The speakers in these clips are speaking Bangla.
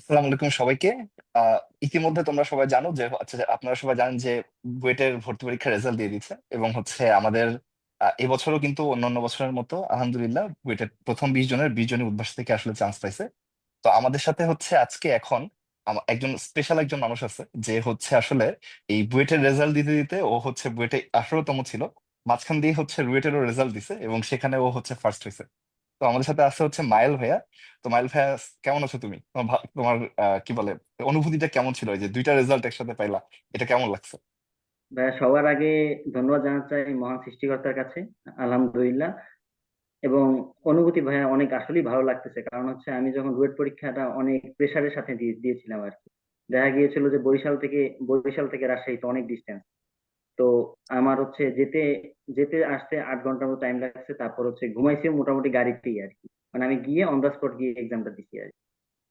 আসসালামু আলাইকুম সবাইকে। ইতিমধ্যে তোমরা সবাই জানো যে আচ্ছা আপনারা সবাই জানেন যে, বুয়েটের ভর্তি পরীক্ষার রেজাল্ট দিয়ে দিচ্ছে এবং হচ্ছে আমাদের এবছরও কিন্তু অন্যান্য বছরের মতো, আলহামদুলিল্লাহ, বুয়েটের প্রথম বিশ জনের বিশ জনই উদ্ভাস থেকে আসলে চান্স পাইছে। তো আমাদের সাথে হচ্ছে আজকে এখন একজন স্পেশাল একজন মানুষ আছে যে হচ্ছে আসলে এই বুয়েটের রেজাল্ট দিতে দিতে ও হচ্ছে বুয়েটে আঠারোতম ছিল। মাঝখান দিয়ে হচ্ছে রুয়েটেরও রেজাল্ট দিছে এবং সেখানে ও হচ্ছে ফার্স্ট হয়েছে তো আমাদের সাথে আছে হচ্ছে মাইল ভাইয়া। তো মাইল ভাইয়া, কেমন আছো তুমি? তোমার কি বলে, অনুভূতিটা কেমন ছিল? যে দুইটা রেজাল্ট একসাথে পাইলা, এটা কেমন লাগছে? ভাইয়া, সবার আগে ধন্যবাদ জানাতে চাই মহান সৃষ্টিকর্তার কাছে, আলহামদুলিল্লাহ। এবং অনুভূতি ভাইয়া, অনেক আসলেই ভালো লাগতেছে। কারণ হচ্ছে আমি যখন রুয়েট পরীক্ষাটা অনেক প্রেসারের সাথে দিয়ে, দিয়েছিলাম আর কি। দেখা গিয়েছিল যে বরিশাল থেকে বরিশাল থেকে রাজশাহী তো অনেক ডিস্টেন্স তো আমার হচ্ছে যেতে যেতে আসতে আট ঘণ্টার মতো টাইম লাগছে তারপর হচ্ছে ঘুমাইছি মোটামুটি গাড়িতেই আর কি। মানে আমি গিয়ে অন দ্য স্পট গিয়ে এক্সামটা দিছি আর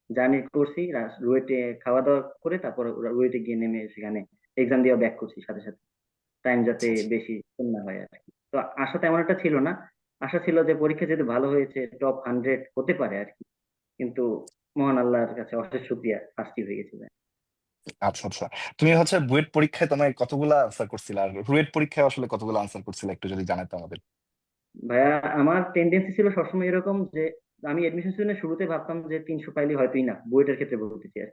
জার্নি করছি রুয়েটে খাওয়া দাওয়া করে তারপর রুয়েটে গিয়ে নেমে সেখানে এক্সাম দিয়ে ব্যাক করছি সাথে সাথে। টাইম যাতে আচ্ছা, আচ্ছা। বেশি না হয় আর কি। তো আশা তেমন একটা ছিল না। আশা ছিল যে পরীক্ষা যেহেতু ভালো হয়েছে টপ হান্ড্রেড হতে পারে আর কি। কিন্তু মহান আল্লাহর কাছে অশেষ শুক্রিয়া ফার্স্টই হয়ে গেছে। আচ্ছা আচ্ছা। তুমি হচ্ছে বুয়েট পরীক্ষায় তোমার কতগুলা আনসার করছিলে? আর রুয়েট পরীক্ষায় আসলে কতগুলো আনসার করছিলে? একটু যদি জানাতে আমাদের। ভাইয়া, আমার টেন্ডেন্সি ছিল সবসময় এরকম যে, আমি এডমিশন সিজনের শুরুতে ভাবতাম যে, তিনশো পাইলে হয়তোই না, বুয়েটের ক্ষেত্রে বলতেছি আর।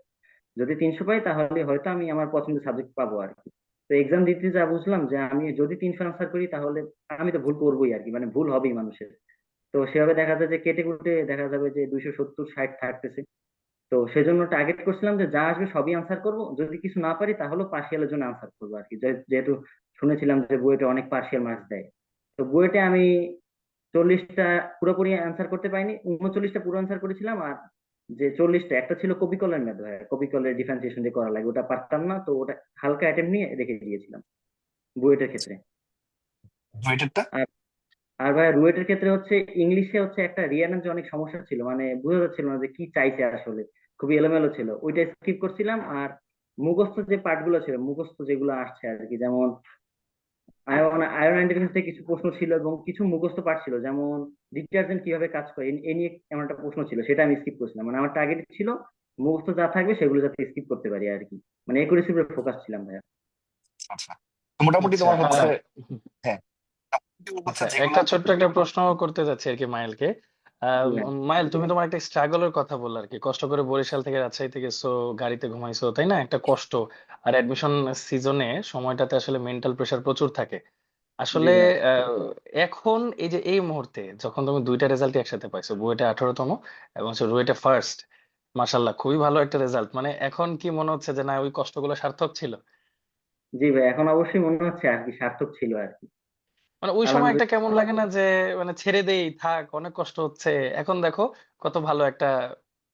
যদি তিনশো পাই, তাহলে হয়তো আমি আমার পছন্দের সাবজেক্ট পাবো আর কি। তো এক্সাম দিতে যা বুঝলাম যে, আমি যদি তিনশো আনসার করি, তাহলে আমি তো ভুল করবোই আর কি মানে ভুল হবেই মানুষের। তো সেভাবে দেখা যায় যে, কেটে কুটে দেখা যাবে যে, দুইশো সত্তর, ষাট থাকতেছে। তো সেজন্য টার্গেট করছিলাম যে যা আসবে সবই আনসার করব। যদি কিছু না পারি তাহলে পার্সিয়ালের জন্য আনসার করব আর কি যেহেতু শুনেছিলাম যে বুয়েটে অনেক পার্সিয়াল মার্কস দেয়। তো বুয়েটে আমি চল্লিশটা পুরোপুরি আনসার করতে পারিনি উনচল্লিশটা পুরো আনসার করেছিলাম আর যে চল্লিশটা একটা ছিল কবিকলের হয় কবিকলের ডিফারেন্সিয়েশন দিয়ে করা লাগে ওটা পারতাম না তো ওটা হালকা অ্যাটেম্প নিয়ে রেখে দিয়েছিলাম বুয়েটের ক্ষেত্রে। বুয়েটেরটা? আর ভাই রুয়েটের ক্ষেত্রে হচ্ছে ইংলিশে হচ্ছে একটা রিয়ানের যে অনেক সমস্যা ছিল। মানে বোঝা যাচ্ছিল না যে কি চাইছে আসলে। খুবই এলোমেলো ছিল। ওইটা স্কিপ করছিলাম আর মুখস্থ যে পার্টগুলো ছিল মুখস্থ যেগুলো আসছে আর কি যেমন ইন্টারফেস থেকে কিছু প্রশ্ন ছিল এবং কিছু মুখস্থ পার্ট ছিল। যেমন ডিটারজেন্ট কীভাবে কাজ করে এ নিয়ে এমন একটা প্রশ্ন ছিল সেটা আমি স্কিপ করছিলাম। মানে আমার টার্গেট ছিল মুখস্থ যা থাকবে সেগুলো যাতে স্কিপ করতে পারি আর কি। মানে একুরেসির উপরে ফোকাস ছিলাম ভাইয়া। আচ্ছা। মোটামুটি আচ্ছা। তোমার হচ্ছে হ্যাঁ। হচ্ছে আচ্ছা একটা ছোট্ট একটা প্রশ্ন করতে যাচ্ছি আর কি মাইলকে আহ, মাইল তুমি তোমার একটা স্ট্রাগলের কথা বললে আর কি কষ্ট করে বরিশাল থেকে রাজশাহী থেকে গেছো গাড়িতে ঘুমাইছো তাই না? একটা কষ্ট। আর অ্যাডমিশন সিজনে সময়টাতে আসলে মেন্টাল প্রেশার প্রচুর থাকে। জি আসলে ভাই আহ, এখন এই যে এই মুহূর্তে যখন তুমি দুইটা রেজাল্ট একসাথে পাইছো বুয়েটে আঠারোতম এবং হচ্ছে রুয়েটে ফার্স্ট মাশাল্লাহ খুবই ভালো একটা রেজাল্ট মানে এখন কি মনে হচ্ছে যে না ওই কষ্টগুলো সার্থক ছিল? জি ভাই এখন অবশ্যই মনে হচ্ছে আর কি সার্থক ছিল আর কি। মানে ওই সময়টা আলহামদুলিল্লাহ কেমন লাগে না যে মানে ছেড়ে দেই থাক অনেক কষ্ট হচ্ছে। এখন দেখো কত ভালো একটা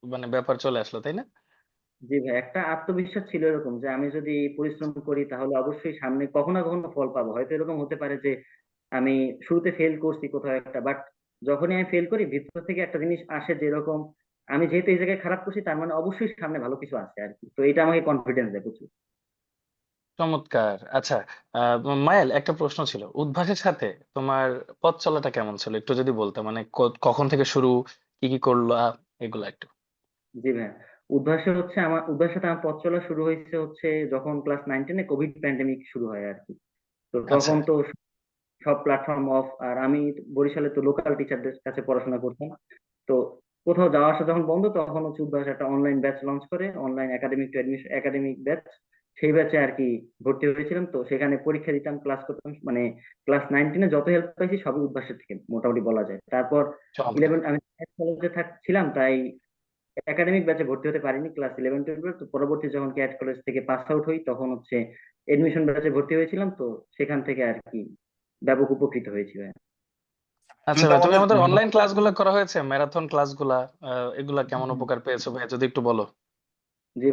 মানে ব্যাপার চলে আসলো তাই না? জি ভাই একটা আত্মবিশ্বাস ছিল এরকম যে আমি যদি পরিশ্রম করি তাহলে অবশ্যই সামনে কখনো না কখনো ফল পাবো। হয়তো এরকম হতে পারে যে আমি শুরুতে ফেল করছি কোথাও একটা বাট যখনই আমি ফেল করি ভিতর থেকে একটা জিনিস আসে যে এরকম আমি যেহেতু এই জায়গায় খারাপ করছি তার মানে অবশ্যই সামনে ভালো কিছু আছে আর কি। তো এটা আমাকে কনফিডেন্স দেয় প্রচুর। চমৎকার। আচ্ছা আহ মায়াল একটা প্রশ্ন ছিল। উদ্ভাসের সাথে তোমার পথ চলাটা কেমন ছিল? একটু যদি বলতে মানে ক- কখন থেকে শুরু কি কি করলা এগুলা একটু। জি ভাই উদ্ভাসে হচ্ছে আমার উদ্ভাসের সাথে আমার পথ চলা শুরু হয়েছে হচ্ছে যখন ক্লাস নাইন টেনে কোভিড প্যান্ডেমিক শুরু হয় আর কি। তো আচ্ছা। তখন তো সব প্ল্যাটফর্ম অফ আর আমি বরিশালে তো লোকাল টিচারদের কাছে পড়াশোনা করতাম। তো কোথাও যাওয়া আসা যখন বন্ধ তখন হচ্ছে উদ্ভাস একটা অনলাইন ব্যাচ লঞ্চ করে online academic to academic batch সেই ব্যাচে আর কি ভর্তি হয়েছিলাম তো সেখানে পরীক্ষা দিতাম ক্লাস করতাম মানে ক্লাস নাইন টেনে যত হেল্প পাইছি সবই উদ্ভাসের থেকে মোটামুটি বলা যায়। তারপর ইলেভেন আমি কলেজে থাকছিলাম তাই একাডেমিক ব্যাচে ভর্তি হতে পারিনি ক্লাস ইলেভেন টুয়েলভ তো পরবর্তী যখন ক্যাট কলেজ থেকে পাস আউট হই তখন হচ্ছে এডমিশন ব্যাচে ভর্তি হয়েছিলাম তো সেখান থেকে আর কি ব্যাপক উপকৃত হয়েছি ভাই। আচ্ছা তুমি তো ভাই তুমি আমাদের অনলাইন ক্লাসগুলো করা হয়েছে? ম্যারাথন ক্লাসগুলা আহ এগুলা কেমন উপকার পেয়েছ ভাই? যদি একটু বলো। যে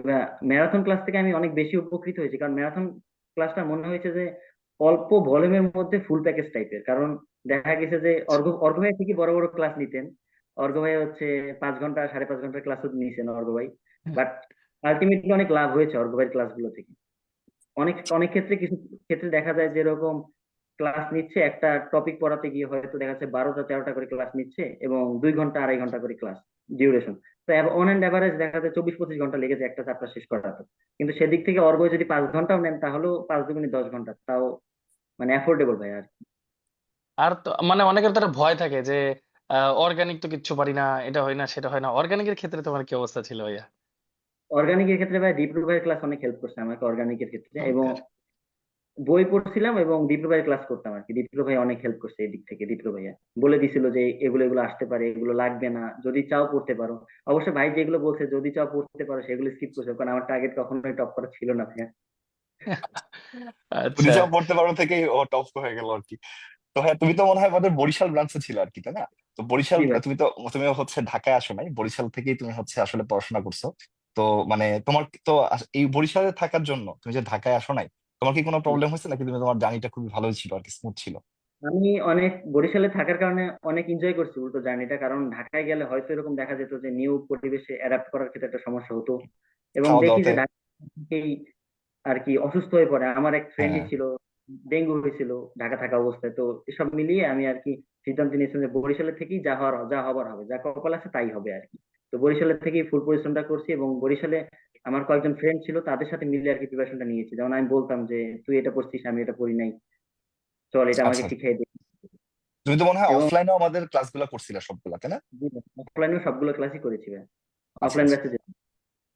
ম্যারাথন ক্লাস থেকে আমি অনেক বেশি উপকৃত হয়েছি। কারণ ম্যারাথন ক্লাসটা মনে হয়েছে যে অল্প ভলিউমের মধ্যে ফুল প্যাকেজ টাইপের কারণ দেখা গেছে যে অর্ঘ অর্ঘ ভাই ঠিকই বড় বড় ক্লাস নিতেন। অর্ঘ ভাই হচ্ছে পাঁচ ঘণ্টা সাড়ে পাঁচ ঘণ্টার ক্লাসও নিয়েছেন অর্ঘ ভাই বাট আলটিমেটলি অনেক লাভ হয়েছে অর্ঘ ভাইয়ের ক্লাসগুলো থেকে। অনেক অনেক ক্ষেত্রে কিছু ক্ষেত্রে দেখা যায় যে এরকম ক্লাস নিচ্ছে একটা টপিক পড়াতে গিয়ে হয়তো দেখা যাচ্ছে বারোটা তেরোটা করে ক্লাস নিচ্ছে এবং দুই ঘণ্টা আড়াই ঘণ্টা করে class duration on and average দেখা যাচ্ছে চব্বিশ পঁচিশ ঘণ্টা লেগেছে একটা চ্যাপ্টার শেষ করাতে কিন্তু সেদিক থেকে অর্গ যদি পাঁচ ঘন্টাও নেন তাহলেও পাঁচ দুগুণে দশ ঘণ্টা তাও মানে অ্যাফোর্ডেবল ভাই আর। আর তো মানে অনেকের তো একটা ভয় থাকে যে অর্গানিক তো কিচ্ছু পারি না এটা হয় না সেটা হয় না অর্গানিকের ক্ষেত্রে তোমার কি অবস্থা ছিল ভাইয়া অর্গানিকের ক্ষেত্রে ভাই দীপ্র ক্লাস অনেক হেল্প করছে আমাকে অর্গানিকের ক্ষেত্রে এবং। বই পড়ছিলাম এবং দীপ্র ভাইয়ের ক্লাস করতাম আর কি দীপ্র ভাই অনেক হেল্প করছে এই দিক থেকে দীপ্র ভাইয়া। বলে দিছিল যে এগুলো এগুলো আসতে পারে এগুলো লাগবে না। যদি চাও পড়তে পারো। অবশ্য ভাই যেগুলো বলছে যদি চাও পড়তে পারো সেগুলো স্কিপ করছে। কারণ আমার টার্গেট কখনোই টপ করা ছিল না ভাইয়া। আচ্ছা রিজার্ভ পড়তে পারো থেকেই ও টপ হয়ে গেল আর কি তো হ্যাঁ তুমি তো মনে হয় আমাদের বরিশাল ব্রাঞ্চে ছিল আর কি তাই না? তো বরিশাল তুমি তো তুমি হচ্ছে ঢাকায় আসো নাই। বরিশাল থেকেই তুমি হচ্ছে আসলে পড়াশোনা করছ। তো মানে তোমার তো এই বরিশালে থাকার জন্য তুমি যে ঢাকায় আসো নাই তোমার কি কোনো প্রবলেম হয়েছে? নাকি তুমি তোমার জার্নিটা খুবই ভালোই ছিল আর কি স্মুথ ছিল? আমি অনেক বরিশালে থাকার কারণে অনেক এনজয় করছি উল্টো জার্নিটা কারণ ঢাকায় গেলে হয়তো এরকম দেখা যেত যে নিউ পরিবেশে অ্যাডাপ্ট করার ক্ষেত্রে একটা সমস্যা হতো। এবং খাওয়া দেখি যে দাওয়াতে ঢাকায় আর কি অসুস্থ হয়ে পড়ে। আমার এক ফ্রেন্ডই হ্যাঁ। ছিল ডেঙ্গু হয়েছিল ঢাকা থাকা অবস্থায়। তো এসব মিলিয়ে আমি আর কি সিদ্ধান্ত নিয়েছিলাম যে বরিশালে থেকেই যা হওয়ার যা হবার হবে যা কপাল আছে তাই হবে আর কি। তো বরিশালের থেকেই ফুল পরিশ্রমটা করছি এবং বরিশালে আমার কয়েকজন ফ্রেন্ড ছিল তাদের সাথে মিলে আর কি প্রিপারেশনটা নিয়েছি। যেমন আমি বলতাম যে তুই এটা পড়ছিস আমি এটা পড়ি নাই। চল এটা আমাকে আচ্ছা। শিখিয়ে দে। তুমি তো মনে হয় এবং অফলাইনেও আমাদের ক্লাসগুলো করছিলে সবগুলা তাই না? অফলাইনেও সবগুলো ক্লাসই করেছি আচ্ছা অফলাইন আচ্ছা। ব্যাচে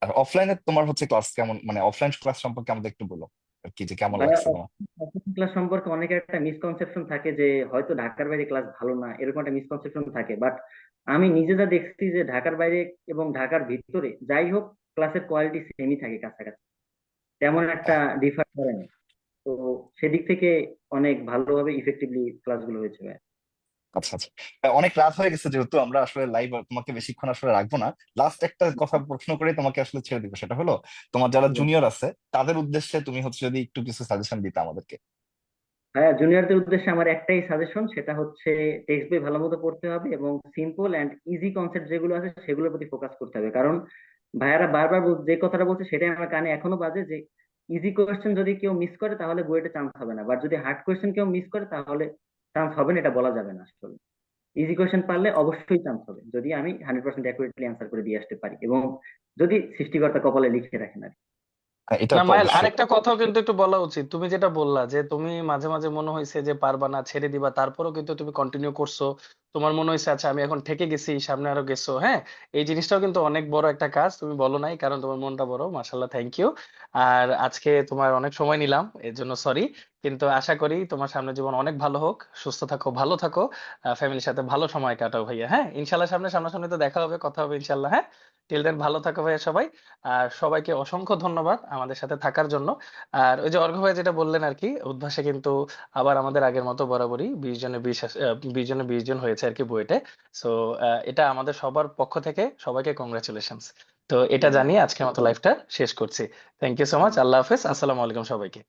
আর অফলাইনে তোমার হচ্ছে ক্লাস কেমন মানে অফলাইন ক্লাস সম্পর্কে আমাদের একটু বলো আর কি যে কেমন লাগছে ক্লাস সম্পর্কে অনেকের একটা মিসকনসেপশন থাকে যে হয়তো ঢাকার বাইরে ক্লাস ভালো না এরকম একটা মিসকনসেপশন থাকে। বাট আমি নিজে যা দেখছি যে ঢাকার বাইরে এবং ঢাকার ভিতরে যাই হোক ক্লাসের কোয়ালিটি সেমই থাকে কাছাকাছি। তেমন একটা ডিফার করে না। তো সেদিক থেকে অনেক ভালোভাবে ইফেক্টিভলি ক্লাসগুলো হয়েছে ভাই। আচ্ছা আচ্ছা। অনেক রাত হয়ে গেছে যেহেতু আমরা আসলে লাইভ তোমাকে বেশিক্ষণ আসলে রাখব না। লাস্ট একটা কথা প্রশ্ন করে তোমাকে আসলে ছেড়ে দিব সেটা হলো তোমার যারা জুনিয়র আছে তাদের উদ্দেশ্যে তুমি হচ্ছে যদি একটু কিছু সাজেশন দিতে আমাদেরকে। হ্যাঁ জুনিয়রদের উদ্দেশ্যে আমার একটাই সাজেশন সেটা হচ্ছে টেক্সট বই ভালো মতো পড়তে হবে এবং সিম্পল অ্যান্ড ইজি কনসেপ্ট যেগুলো আছে সেগুলোর প্রতি ফোকাস করতে হবে। কারণ ভাইয়ারা বারবার যে কথাটা বলছে সেটাই আমার কানে এখনও বাজে যে ইজি কোয়েশ্চেন যদি কেউ মিস করে তাহলে বইটা চান্স হবে না। বাট যদি হার্ড কোয়েশ্চেন কেউ মিস করে তাহলে চান্স হবে না এটা বলা যাবে না আসলে। ইজি কোয়েশ্চেন পারলে অবশ্যই চান্স হবে যদি আমি হান্ড্রেড পার্সেন্ট অ্যাকুরেটলি অ্যান্সার করে দিয়ে আসতে পারি এবং যদি সৃষ্টিকর্তা কপালে লিখে রাখেন আর কি। হ্যাঁ, আরেকটা কথাও কিন্তু একটু বলা উচিত। তুমি যেটা বললা যে তুমি মাঝে মাঝে মনে হয়েছে যে পারবা না ছেড়ে দিবা তারপরেও কিন্তু তুমি কন্টিনিউ করছ। তোমার মনে হয়েছে আচ্ছা আমি এখন ঠেকে গেছি, সামনে আরও গেছো। হ্যাঁ এই জিনিসটাও কিন্তু অনেক বড় একটা কাজ, তুমি বলো নাই, কারণ তোমার মনটা বড় মাশাল্লাহ থ্যাংক ইউ আর আজকে তোমার অনেক সময় নিলাম এর জন্য সরি কিন্তু আশা করি তোমার সামনে জীবন অনেক ভালো হোক, সুস্থ থাকো, ভালো থাকো ফ্যামিলির সাথে ভালো সময় কাটাও ভাইয়া হ্যাঁ? ইনশাল্লাহ সামনে, সামনাসামনি তো দেখা হবে, কথা হবে ইনশাল্লাহ হ্যাঁ? টিল দেন ভালো থাকো ভাইয়া সবাই, আর সবাইকে অসংখ্য ধন্যবাদ আমাদের সাথে থাকার জন্য। আর ওই যে অর্ঘ ভাই যেটা বললেন আর কি, উদ্ভাসে কিন্তু আবার আমাদের আগের মতো বরাবরই বিশ জনে বিশ বিশ জনে বিশ জন হয়েছে। আর কি বুয়েটে। সো এটা আমাদের সবার পক্ষ থেকে সবাইকে কংগ্রাচুলেশনস তো এটা জানিয়ে আজকে মতো লাইফটা শেষ করছি। থ্যাংক ইউ সো মাচ আল্লাহ হাফেজ আসসালামু আলাইকুম সবাইকে।